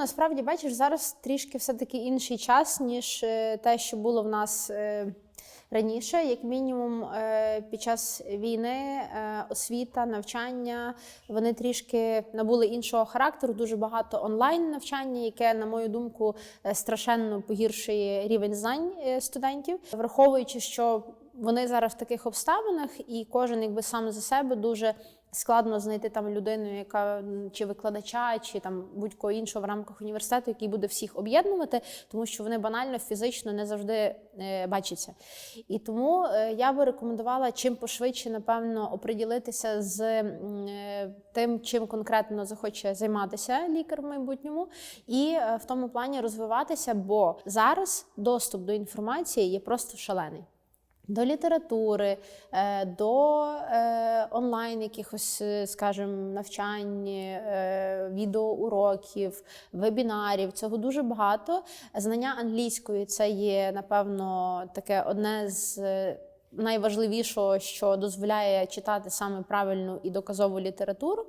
насправді бачиш, зараз трішки все-таки інший час, ніж е, те, що було в нас е, раніше. Як мінімум, е, під час війни освіта, навчання вони трішки набули іншого характеру. Дуже багато онлайн навчання, яке, на мою думку, страшенно погіршує рівень знань студентів, враховуючи, що вони зараз в таких обставинах, і кожен якби сам за себе дуже складно знайти там людину, яка чи викладача, чи там будь-кого іншого в рамках університету, який буде всіх об'єднувати, тому що вони банально фізично не завжди е, бачаться. І тому е, я би рекомендувала чим пошвидше, напевно, оприділитися з е, тим, чим конкретно захоче займатися лікар в майбутньому, і в тому плані розвиватися, бо зараз доступ до інформації є просто шалений. До літератури, е, до е, онлайн якихось, е, скажімо, навчань, відеоуроків, вебінарів. Цього дуже багато. Знання англійської це є, напевно, таке одне з. Найважливішого, що дозволяє читати саме правильну і доказову літературу.